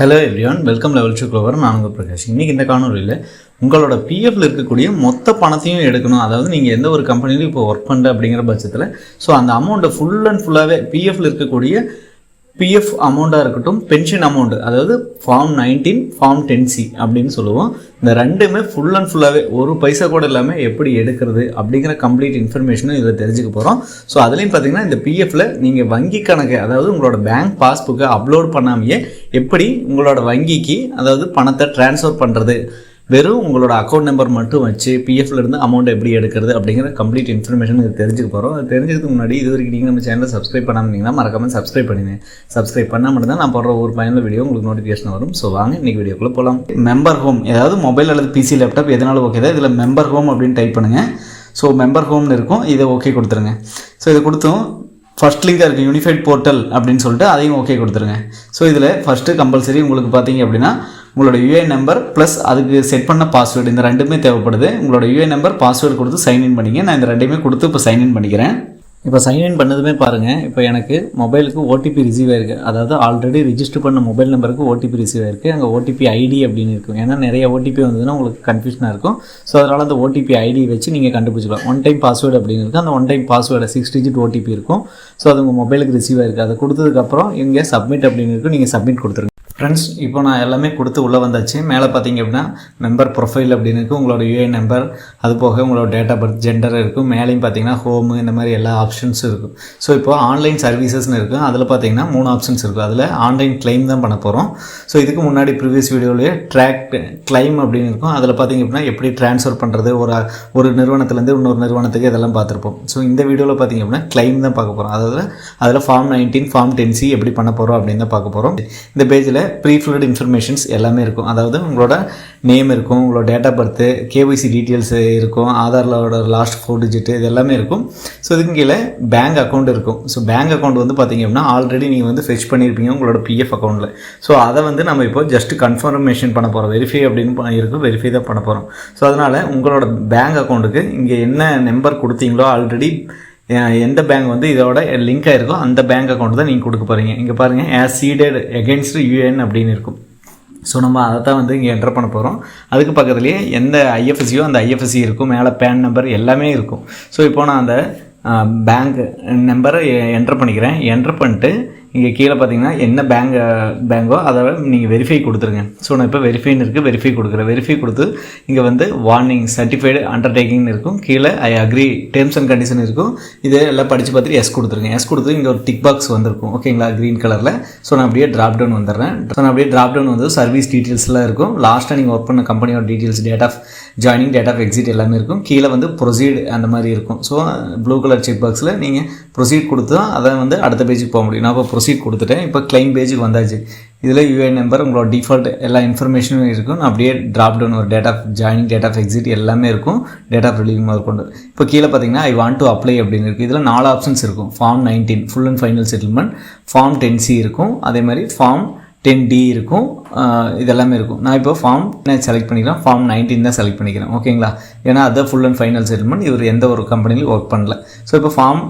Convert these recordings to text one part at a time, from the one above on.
Hello everyone welcome level two clover நான் உங்கள் பிரகாஷ். இன்றைக்கி இந்த காணொலியில் உங்களோட பிஎஃப்ல இருக்கக்கூடிய மொத்த பணத்தையும் எடுக்கணும். அதாவது நீங்கள் எந்த ஒரு கம்பெனிலையும் இப்போ ஒர்க் பண்ணுற அப்படிங்கிற பட்சத்தில் ஸோ அந்த அமௌண்ட்டை ஃபுல் அண்ட் ஃபுல்லாகவே பிஎஃப்ல இருக்கக்கூடிய பிஎஃப் அமௌண்ட்டாக இருக்கட்டும் பென்ஷன் அமௌண்ட் அதாவது form nineteen form ten C அப்படின்னு சொல்லுவோம். இந்த ரெண்டுமே ஃபுல் அண்ட் ஃபுல்லாகவே ஒரு பைசா கூட இல்லாமல் எப்படி எடுக்கிறது அப்படிங்கிற கம்ப்ளீட் இன்ஃபர்மேஷனும் இதில் தெரிஞ்சுக்க போகிறோம் ஸோ அதுலேயும் பார்த்தீங்கன்னா இந்த பிஎஃப்ல நீங்கள் வங்கி கணக்கு அதாவது உங்களோட பேங்க் பாஸ்புக்கை அப்லோட் பண்ணாமையே எப்படி உங்களோட வங்கிக்கு அதாவது பணத்தை ட்ரான்ஸ்ஃபர் பண்ணுறது வெறும் உங்களோட அக்கௌண்ட் நம்பர் மட்டும் வச்சு பிஎஃப்லேருந்து அமௌண்ட் எப்படி எடுக்கிறது அப்படிங்கிற கம்ப்ளீட் இன்ஃபர்மேஷன் இது தெரிஞ்சுக்க போகிறோம் தெரிஞ்சதுக்கு முன்னாடி இது வரைக்கும் நீங்கள் நம்ம சேனலை சப்ஸ்கிரைப் பண்ணாமீங்கன்னா மறக்காமல் சப்ஸ்கிரைப் பண்ணிடுங்க சப்ஸ்கிரைப் பண்ணால் மட்டும் தான் நான் போடுற ஒரு பயனுள்ள வீடியோ உங்களுக்கு நோட்டிஃபிகேஷன் வரும். ஸோ வாங்க இன்றைக்கி வீடியோக்குள்ளே போகலாம் மெம்பர் ஹோம் ஏதாவது மொபைல் அல்லது பிசி லேப்டாப் எதனாலும் ஓகே தான். இதில் மெம்பர் ஹோம் அப்படின்னு டைப் பண்ணுங்கள் ஸோ மெம்பர் ஹோம்னு இருக்கும். இதை ஓகே கொடுத்துருங்க. ஸோ இதை கொடுத்தும் ஃபஸ்ட் லிங்காக இருக்குது யூனிஃபைட் போர்ட்டல் அப்படின்னு சொல்லிட்டு அதையும் ஓகே கொடுத்துருங்க. ஸோ இதில் ஃபஸ்ட்டு கம்பல்சரி உங்களுக்கு பார்த்தீங்க அப்படின்னா உங்களோட யூஏஎன் நம்பர் ப்ளஸ் அதுக்கு செட் பண்ண பாஸ்வேர்டு இந்த ரெண்டுமே தேவைப்படுது. உங்களோட யூஏஎன் நம்பர் பாஸ்வேர்டு கொடுத்து சைன்இன் பண்ணிங்க. நான் இந்த ரெண்டையுமே கொடுத்து இப்போ சைன்இன் பண்ணிக்கிறேன். இப்போ சைன்இன் பண்ணதுமே பாருங்கள் இப்போ எனக்கு மொபைலுக்கு ஓடிபி ரிசீவ் ஆயிருக்கு. அதாவது ஆல்ரெடி ரிஜிஸ்டர் பண்ண மொபைல் நம்பருக்கு ஓடிபி ரிசீவ் ஆயிருக்கு. அங்கே ஓடிபி ஐடி அப்படின்னு இருக்கும். ஏன்னா நிறைய ஓடிபி வந்ததுன்னா உங்களுக்கு கன்ஃபியூஷனாக இருக்கும். ஸோ அதனால் அந்த ஓடிபி ஐடி வச்சு நீங்கள் கண்டுபிடிச்சிக்கலாம். ஒன் டைம் பாஸ்வேர்டு அப்படின்னு இருக்குது அந்த one time password six digit OTP இருக்கும். ஸோ அது உங்கள் மொபைலுக்கு ரிசீவ் ஆயிருக்கு. அதை கொடுத்ததுக்கப்புறம் இங்கே சப்மிட் அப்படின்னு இருக்கும் நீங்கள் சப்மிட் கொடுத்துருங்க. ஃப்ரெண்ட்ஸ் இப்போ நான் எல்லாமே கொடுத்து உள்ளே வந்தாச்சு. மேலே பார்த்தீங்க அப்படின்னா மெம்பர் ப்ரொஃபைல் அப்படின்னு இருக்குது உங்களோட யூஏ நம்பர் அது போக உங்களோட டேட் ஆஃப் பர்த் ஜெண்டர் இருக்கும். மேலேயும் பார்த்தீங்கன்னா ஹோமு இந்த மாதிரி எல்லா ஆப்ஷன்ஸும் இருக்கும். ஸோ இப்போ ஆன்லைன் சர்வீசஸ்னு இருக்கும் அதில் பார்த்தீங்கன்னா மூணு ஆப்ஷன்ஸ் இருக்கும் அதில் ஆன்லைன் கிளைம் தான் பண்ண போகிறோம் ஸோ இதுக்கு முன்னாடி ப்ரீவியஸ் வீடியோலேயே ட்ராக் கிளைம் அப்படின்னு இருக்கும். அதில் பார்த்தீங்க அப்படின்னா எப்படி ட்ரான்ஸ்ஃபர் பண்ணுறது ஒரு ஒரு நிறுவனத்துலேருந்து இன்னொரு நிறுவனத்துக்கு இதெல்லாம் பார்த்துருப்போம் ஸோ இந்த வீடியோவில் பார்த்தீங்க அப்படின்னா கிளைம் தான் பார்க்க போகிறோம் அதாவது அதில் ஃபார்ம் நைன்டீன் ஃபார்ம் டென்சி எப்படி பண்ண போகிறோம் அப்படின்னு தான் பார்க்க போகிறோம் இந்த பேஜில் ப்ரீஃபில்டு இன்ஃபர்மேஷன்ஸ் எல்லாமே இருக்கும். அதாவது உங்களோட நேம் இருக்கும் உங்களோட date of birth KYC details இருக்கும் ஆதாரோட லாஸ்ட் ஃபோர் டிஜிட்டு இது எல்லாமே இருக்கும். ஸோ இதுக்கு கீழே பேங்க் அக்கௌண்ட் இருக்கும். ஸோ பேங்க் அக்கௌண்ட் வந்து பார்த்தீங்க அப்படின்னா ஆல்ரெடி நீங்கள் வந்து ஃபெச் பண்ணியிருப்பீங்க உங்களோட பிஎஃப் அக்கௌண்ட்டில் ஸோ அதை வந்து நம்ம இப்போ ஜஸ்ட் கன்ஃபர்மேஷன் பண்ண போகிறோம் வெரிஃபை அப்படின்னு இருக்கும் வெரிஃபை தான் பண்ண போகிறோம் ஸோ அதனால் உங்களோட பேங்க் அக்கௌண்ட்டுக்கு இங்கே என்ன நம்பர் கொடுத்தீங்களோ ஆல்ரெடி எந்த பேங்க் வந்து இதோட லிங்க் ஆகிருக்கோ அந்த பேங்க் அக்கௌண்ட் தான் நீங்கள் கொடுக்க போகிறீங்க இங்கே பாருங்கள் ஆஸ் சீடட் எகென்ஸ்ட் யூஎன் அப்படின்னு இருக்கும். ஸோ நம்ம அதை தான் வந்து இங்கே என்டர் பண்ண போகிறோம் அதுக்கு பக்கத்துலேயே எந்த ஐஎஃப்எஸ்சியோ அந்த ஐஎஃப்எஸ்சி இருக்கும். மேலே பேன் நம்பர் எல்லாமே இருக்கும். ஸோ இப்போ நான் அந்த பேங்க் நம்பரை என்ட்ரு பண்ணிக்கிறேன். என்ட்ரு பண்ணிட்டு இங்கே கீழே பார்த்தீங்கன்னா என்ன பேங்க் பேங்கோ அதை நீங்கள் வெரிஃபை கொடுத்துருங்க. ஸோ நான் இப்போ வெரிஃபைன்னு இருக்குது வெரிஃபை கொடுக்குறேன். வெரிஃபை கொடுத்து இங்கே வந்து வார்னிங் சர்டிஃபைடு அண்டர்டேக்கிங்னு இருக்கும். கீழே I agree terms and condition இருக்கும். இது எல்லாம் படித்து பார்த்துட்டு எஸ் கொடுத்துருங்க. எஸ் கொடுத்து இங்கே ஒரு டிக் பாக்ஸ் வந்திருக்கும். ஓகேங்களா க்ரீன் கலரில் ஸோ நான் அப்படியே ட்ராப் டவுன் வந்துடுறேன். ஸோ நான் அப்படியே ட்ராப் டவுன் வந்து சர்வீஸ் டீட்டெயில்ஸ்லாம் இருக்கும். லாஸ்ட்டாக நீங்கள் ஒர்க் பண்ண கம்பெனியோட details date of joining date of exit எல்லாமே இருக்கும். கீழே வந்து ப்ரொசீட் அந்த மாதிரி இருக்கும். ஸோ ப்ளூ கலர் செக் பாக்ஸில் நீங்கள் ப்ரொசீட் கொடுத்து தான் அதை வந்து அடுத்த பேஜுக்கு போக முடியும். நான் இப்போ ப்ரொசீட் கொடுத்துட்டேன். இப்போ கிளைம் பேஜுக்கு வந்தாச்சு. இதில் யூஐ நம்பர் உங்களோட டிஃபால்ட் எல்லா இன்ஃபர்மேஷனும் இருக்கும். நான் அப்படியே ட்ராப் டவுன் ஒரு date of joining date of exit எல்லாமே இருக்கும். டேட் ஆஃப் ரிலீவ் மாதிரி கொண்டு. இப்போ கீழே பார்த்தீங்கன்னா ஐ வாண்ட் டு அப்ளை அப்படின்னு இருக்குது இதில் நாலு ஆப்ஷன்ஸ் இருக்கும். Form nineteen full and final settlement form ten C இருக்கும். அதே மாதிரி ஃபார்ம் டென் டி இருக்கும். இதெல்லாமே இருக்கும். நான் இப்போ ஃபார்ம் நான் செலக்ட் பண்ணிக்கிறேன். ஃபார்ம் நைன்டீன் தான் செலக்ட் பண்ணிக்கிறேன். ஓகேங்களா ஏன்னா அதான் ஃபுல் அண்ட் ஃபைனல் செட்டில்மெண்ட் இவர் எந்த ஒரு கம்பெனிலையும் ஒர்க் பண்ணல. ஸோ இப்போ ஃபார்ம்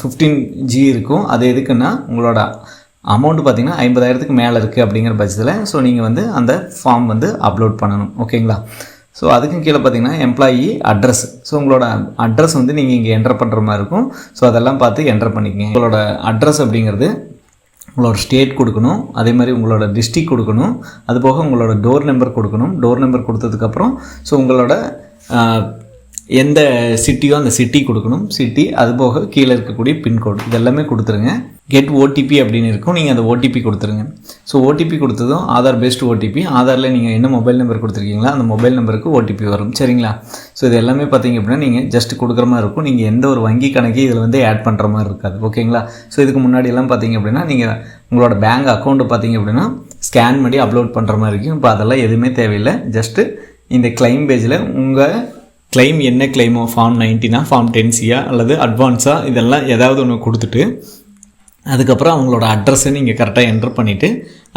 ஃபிஃப்டீன் ஜி இருக்கும். அது எதுக்குன்னா உங்களோட அமௌண்ட் பார்த்தீங்கன்னா ஐம்பதாயிரத்துக்கு மேலே இருக்குது அப்படிங்கிற பட்சத்தில் ஸோ நீங்கள் வந்து அந்த ஃபார்ம் வந்து அப்லோட் பண்ணணும். ஓகேங்களா ஸோ அதுக்கும் கீழே பார்த்தீங்கன்னா எம்ப்ளாயி அட்ரஸ் ஸோ உங்களோட அட்ரஸ் வந்து நீங்கள் இங்கே என்டர் பண்ணுற மாதிரி இருக்கும். ஸோ அதெல்லாம் பார்த்து என்டர் பண்ணிக்கங்க. உங்களோட அட்ரஸ் அப்படிங்கிறது உங்களோட ஸ்டேட் கொடுக்கணும். அதே மாதிரி உங்களோட டிஸ்ட்ரிக் கொடுக்கணும். அது போக உங்களோட டோர் நம்பர் கொடுக்கணும். டோர் நம்பர் கொடுத்ததுக்கப்புறம் ஸோ உங்களோட எந்த சிட்டியோ அந்த சிட்டி கொடுக்கணும். சிட்டி அது போக கீழே இருக்கக்கூடிய பின்கோடு இதெல்லாமே கொடுத்துருங்க. கெட் ஓடிபி அப்படின்னு இருக்கும். நீங்கள் அந்த ஓடிபி கொடுத்துருங்க. ஸோ ஓடிபி கொடுத்ததும் ஆதார் பேஸ்ட் ஓடிபி ஆதாரில் நீங்கள் என்ன மொபைல் நம்பர் கொடுத்துருக்கீங்களா அந்த மொபைல் நம்பருக்கு ஓடிபி வரும். சரிங்களா? ஸோ இது எல்லாமே பார்த்தீங்க அப்படின்னா நீங்கள் ஜஸ்ட் கொடுக்குற மாதிரி இருக்கும். நீங்கள் எந்த ஒரு வங்கி கணக்கையும் இதில் வந்து ஆட் பண்ணுற மாதிரி இருக்காது. ஓகேங்களா ஸோ இதுக்கு முன்னாடியெல்லாம் பார்த்தீங்க அப்படின்னா நீங்கள் உங்களோட பேங்க் அக்கௌண்ட்டு பார்த்தீங்க அப்படின்னா ஸ்கேன் பண்ணி அப்லோட் பண்ணுற மாதிரி இருக்கும். இப்போ அதெல்லாம் எதுவுமே தேவையில்லை. ஜஸ்ட்டு இந்த கிளைம் பேஜில் உங்கள் கிளைம் என்ன கிளைமோ ஃபார்ம் நைன்டீனா ஃபார்ம் டென்சியா அல்லது அட்வான்ஸாக இதெல்லாம் ஏதாவது ஒன்று கொடுத்துட்டு அதுக்கப்புறம் அவங்களோட அட்ரஸை நீங்கள் கரெக்டாக என்டர் பண்ணிவிட்டு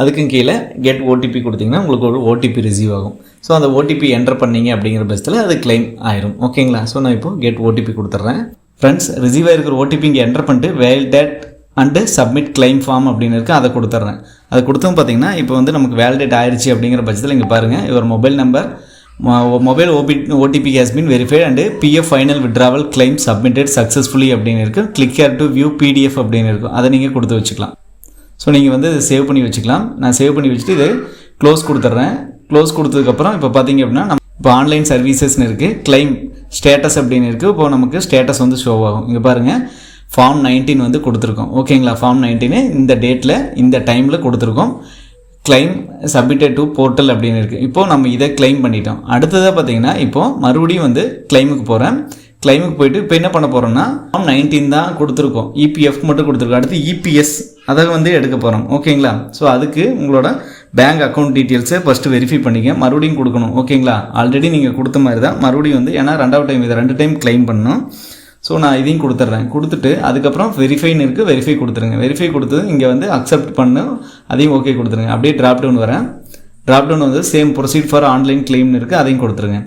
அதுக்கும் கீழே கெட் ஓடிபி கொடுத்தீங்கன்னா உங்களுக்கு ஒரு ஓடிபி ரிசீவ் ஆகும். ஸோ அந்த ஓடிபி என்டர் பண்ணீங்க அப்படிங்கிற பட்சத்தில் அது கிளைம் ஆயிரும். ஓகேங்களா ஸோ நான் இப்போ கெட் ஓடிபி கொடுத்துட்றேன். ஃப்ரெண்ட்ஸ் ரிசீவ் ஆகிருக்கிற ஓடிபி இங்கே என்டர் பண்ணிட்டு validate and submit claim form அப்படின்னு இருக்குது அதை கொடுத்துட்றேன். அது கொடுத்தும் பார்த்தீங்கன்னா இப்போ வந்து நமக்கு வேலிடேட் ஆயிடுச்சு அப்படிங்கிற பட்சத்தில் இங்கே பாருங்கள் இவர் mobile number mobile OP OTP has been verified and PF final withdrawal claim submitted successfully அப்படின்னு இருக்குது click here to view PDF அப்படின்னு இருக்கும் அதை நீங்கள் கொடுத்து வச்சுக்கலாம். ஸோ நீங்கள் வந்து சேவ் பண்ணி வச்சுக்கலாம். நான் சேவ் பண்ணி வச்சுட்டு இது க்ளோஸ் கொடுத்துட்றேன். க்ளோஸ் கொடுத்ததுக்கப்புறம் இப்போ பார்த்தீங்க அப்படின்னா நம்ம இப்போ ஆன்லைன் சர்வீசஸ்னு இருக்குது கிளைம் ஸ்டேட்டஸ் அப்படின்னு இருக்குது இப்போ நமக்கு ஸ்டேட்டஸ் வந்து ஷோ ஆகும். இங்கே பாருங்கள் ஃபார்ம் நைன்டீன் வந்து கொடுத்துருக்கோம். ஓகேங்களா ஃபார்ம் நைன்டீனு இந்த டேட்டில் இந்த டைமில் கொடுத்துருக்கோம். கிளைம் சப்மிட்டட் டு போர்ட்டல் அப்படின்னு இருக்குது இப்போது நம்ம இதை கிளைம் பண்ணிட்டோம். அடுத்ததாக பார்த்தீங்கன்னா இப்போது மறுபடியும் வந்து கிளைமுக்கு போகிறேன் கிளைமுக்கு போயிட்டு இப்போ என்ன பண்ண போகிறோம்னா ஃபார்ம் நைன்டீன் தான் கொடுத்துருக்கோம். இபிஎஃப் மட்டும் கொடுத்துருக்கோம். அடுத்து இபிஎஸ் அதை வந்து எடுக்க போகிறோம் ஓகேங்களா ஸோ அதுக்கு உங்களோட பேங்க் அக்கௌண்ட் டீட்டெயில்ஸை ஃபஸ்ட்டு வெரிஃபை பண்ணிக்க மறுபடியும் கொடுக்கணும். ஓகேங்களா ஆல்ரெடி நீங்கள் கொடுத்த மாதிரி தான். மறுபடியும் வந்து ஏன்னா ரெண்டாவது டைம் இதை ரெண்டு டைம் கிளைம் பண்ணணும். ஸோ நான் இதையும் கொடுத்துட்றேன். கொடுத்துட்டு அதுக்கப்புறம் வெரிஃபைன்னு இருக்குது வெரிஃபை கொடுத்துருங்க. வெரிஃபை கொடுத்து இங்கே வந்து அக்செப்ட் பண்ணு அதையும் ஓகே கொடுத்துருங்க. அப்படியே ட்ராப் டவுன் வரேன். ட்ராப் டவுன் வந்து சேம் ப்ரொசீட் ஃபார் ஆன்லைன் கிளைம்னு இருக்குது அதையும் கொடுத்துருங்க.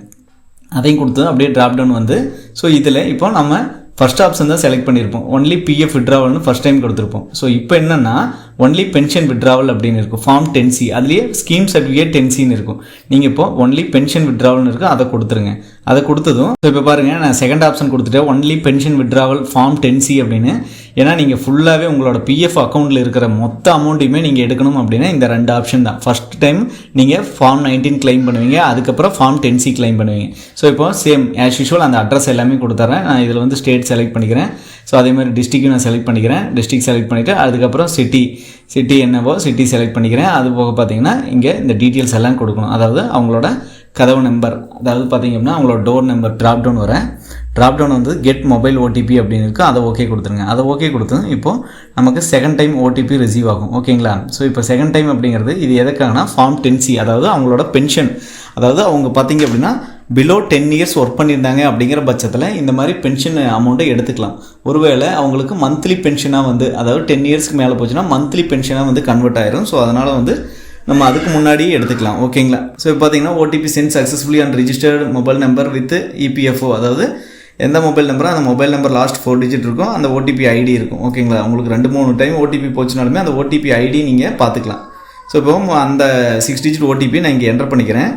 அதையும் கொடுத்து அப்படியே ட்ராப் டவுன் வந்து ஸோ இதில் இப்போ நம்ம ஃபர்ஸ்ட் ஆப்ஷன் தான் செலக்ட் பண்ணியிருப்போம் ஒன்லி பிஎஃப் விட்ராவல்னு ஃபஸ்ட் டைம் கொடுத்துருப்போம். ஸோ இப்போ என்னென்னா ஒன்லி பென்ஷன் விட்ராவல் அப்படின்னு இருக்கும். ஃபார்ம் டென் சி அதுலேயே ஸ்கீம் சர்டிஃபிகேட் டென் சின்னு இருக்கும். நீங்கள் இப்போ ஒன்லி பென்ஷன் விட்ராவல்னு இருக்கும் அதை கொடுத்துருங்க. அதை கொடுத்ததும் ஸோ இப்போ பாருங்கள் நான் செகண்ட் ஆப்ஷன் கொடுத்துட்டேன். Only pension withdrawal form ten C அப்படின்னு. ஏன்னா நீங்கள் ஃபுல்லாகவே உங்களோட பிஎஃப் அக்கௌண்ட்டில் இருக்கிற மொத்த அமௌண்ட்டையுமே நீங்கள் எடுக்கணும் அப்படின்னா இந்த ரெண்டு ஆப்ஷன் தான். ஃபஸ்ட் டைம் நீங்கள் ஃபார்ம் நைன்டீன் கிளைம் பண்ணுவீங்க அதுக்கப்புறம் ஃபார்ம் டென் சி கிளைம் பண்ணுவீங்க. ஸோ இப்போ சேம் ஆஸ் யூஷுவல் அந்த அட்ரஸ் எல்லாமே கொடுத்துறேன். நான் இதில் வந்து ஸ்டேட் செலக்ட் பண்ணிக்கிறேன். ஸோ அதே மாதிரி டிஸ்ட்ரிக்டும் நான் செலக்ட் பண்ணிக்கிறேன். டிஸ்ட்ரிக்ட் செலக்ட் பண்ணிவிட்டு அதுக்கப்புறம் சிட்டி சிட்டி என்னவோ சிட்டி செலக்ட் பண்ணிக்கிறேன். அது போக பார்த்தீங்கன்னா இங்கே இந்த டீட்டெயில்ஸ் எல்லாம் கொடுக்கணும். அதாவது அவங்களோட கதவு நம்பர் அதாவது பார்த்தீங்க அப்படின்னா அவங்களோட டோர் நம்பர் ட்ராப் டவுன் வரேன். ட்ராப் டவுன் வந்து கெட் மொபைல் ஓடிபி அப்படின்னு இருக்கும் அதை ஓகே கொடுத்துருங்க. அதை ஓகே கொடுத்து இப்போது நமக்கு செகண்ட் டைம் ஓடிபி ரிசீவ் ஆகும். ஓகேங்களா ஸோ இப்போ செகண்ட் டைம் அப்படிங்கிறது இது எதுக்காகனா ஃபார்ம் டென்சி அதாவது அவங்களோட பென்ஷன் அதாவது அவங்க பார்த்தீங்க அப்படின்னா பிலோ டென் இயர்ஸ் ஒர்க் பண்ணியிருந்தாங்க அப்படிங்கிற பட்சத்தில் இந்த மாதிரி பென்ஷன் அமௌண்ட்டை எடுத்துக்கலாம். ஒருவேளை அவங்களுக்கு மந்த்லி பென்ஷனாக வந்து அதாவது டென் இயர்ஸ்க்கு மேலே போச்சுன்னா மந்த்லி பென்ஷனாக வந்து கன்வெர்ட் ஆயிரும். ஸோ அதனால் வந்து நம்ம அதுக்கு முன்னாடியே எடுத்துக்கலாம். ஓகேங்களா ஸோ இப்போ பார்த்தீங்கன்னா OTP sent successfully and registered mobile number with EPFO அதாவது எந்த மொபைல் நம்பரோ அந்த mobile number last four digit இருக்கும் அந்த ஓடிபி ஐடி இருக்கும். ஓகேங்களா உங்களுக்கு ரெண்டு மூணு டைம் ஓடிபி போச்சுனாலுமே அந்த ஓடிபி ஐடி நீங்கள் பார்த்துக்கலாம். ஸோ இப்போ அந்த சிக்ஸ் டிஜிட் ஓடிபி நான் இங்கே என்டர் பண்ணிக்கிறேன்.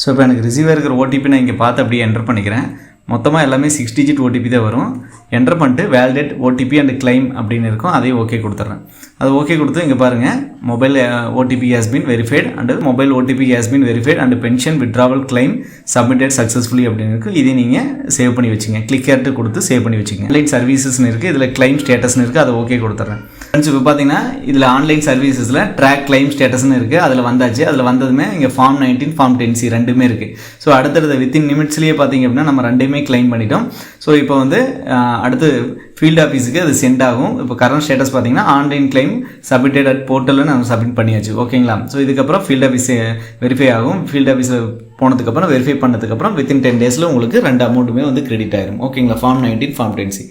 ஸோ இப்போ எனக்கு ரிசீவ் இருக்கிற ஓடிபி நான் இங்கே பார்த்து அப்படியே என்டர் பண்ணிக்கிறேன். மொத்தமாக எல்லாமே சிக்ஸ் டிஜிட் ஓடிபி தான் வரும். என்டர் பண்ணிட்டு வேலிடேட் ஓடிபி அண்ட் கிளைம் அப்படின்னு இருக்கும். அதையும் ஓகே கொடுத்துட்றேன். அது ஓகே கொடுத்து இங்கே பாருங்கள் mobile OTP has been verified and mobile OTP has been verified and pension withdrawal claim submitted successfully அப்படின்னு இருக்குது இதை நீங்கள் சேவ் பண்ணி வச்சுங்க. கிளிக் கொடுத்து சேவ் பண்ணி வச்சுங்க. ஆன்லைன் சர்வீசஸ்னு இருக்குது இதில் கிளைம் ஸ்டேட்டஸ்னு இருக்குது அதை ஓகே கொடுத்துட்றேன் ஃப்ரெண்ட்ஸ் இப்போ பார்த்தீங்கன்னா இதில் ஆன்லைன் சர்வீசஸில் ட்ராக் கிளைம் ஸ்டேட்டஸ்னு இருக்குது அதில் வந்தாச்சு. அதில் வந்ததுமே இங்கே ஃபார்ம் நைன்டீன் ஃபார்ம் டென்சி ரெண்டுமே இருக்குது ஸோ அடுத்தடுத்த வித்தின் நிமிட்ஸ்லேயே பார்த்தீங்க அப்படின்னா நம்ம ரெண்டுமே கிளைம் பண்ணிட்டோம். ஸோ இப்போ வந்து uh, அடுத்து ஃபீல்ட் ஆஃபீஸுக்கு அது சென்ட் ஆகும். இப்போ கரண்ட் ஸ்டேட்டஸ் பார்த்தீங்கன்னா ஆன்லைன் கிளைம் சப்மிட்டட் அட் போர்ட்டலில் நம்ம சப்மிட் பண்ணியாச்சு. ஓகேங்களா ஸோ இதுக்கப்புறம் ஃபீல்ட் ஆஃபீஸ் வெரிஃபை ஆகும். ஃபீல்ட் ஆஃபீஸில் போனதுக்கப்புறம் வெரிஃபை பண்ணதுக்கப்புறம் வித்தின் டென் டேஸில் உங்களுக்கு ரெண்டு அமௌண்ட்டுமே வந்து கிரெடிட் ஆயிரும். ஓகேங்களா ஃபார்ம் நைன்டீன் ஃபார்ம் டென்சி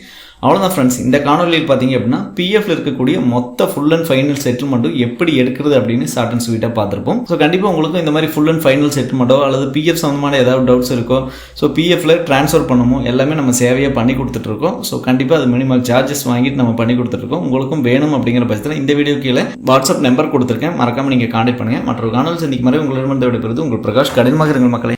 அவ்வளோதான் ஃப்ரெண்ட்ஸ் இந்த காணொலியில் பார்த்தீங்க அப்படின்னா பிஎஃப்ல இருக்கக்கூடிய மொத்த ஃபுல் அண்ட் ஃபைனல் செட்டில்மெண்ட்டும் எப்படி எடுக்கிறது அப்படின்னு ஷார்ட் அண்ட் ஸ்வீட்டாக பார்த்துருப்போம். ஸோ கண்டிப்பாக உங்களுக்கும் இந்த மாதிரி ஃபுல் அண்ட் ஃபைனல் செட்டில்மெண்ட்டோ அல்லது பிஎஃப் சம்மந்தமான ஏதாவது டவுட்ஸ் இருக்கோ ஸோ பிஎஃப்ல ட்ரான்ஸ்ஃபர் பண்ணமோ எல்லாமே நம்ம சேவையாக பண்ணி கொடுத்துட்ருக்கோம். ஸோ கண்டிப்பாக அது மினிமம் சார்ஜஸ் வாங்கிட்டு நம்ம பண்ணி கொடுத்துட்ருக்கோம். உங்களுக்கும் வேணும் அப்படிங்கிற பட்சத்தில் இந்த வீடியோ கீழே வாட்ஸ்அப் நம்பர் கொடுத்துருக்கேன். மறக்காமல் நீங்கள் காண்டாக்ட் பண்ணுங்கள் மற்றொரு காணொலி சந்திக்கும் மாதிரி உங்களிடமிருந்து விடைபெறுது உங்கள் பிரகாஷ். கடினமாக இருங்கள் மக்களை.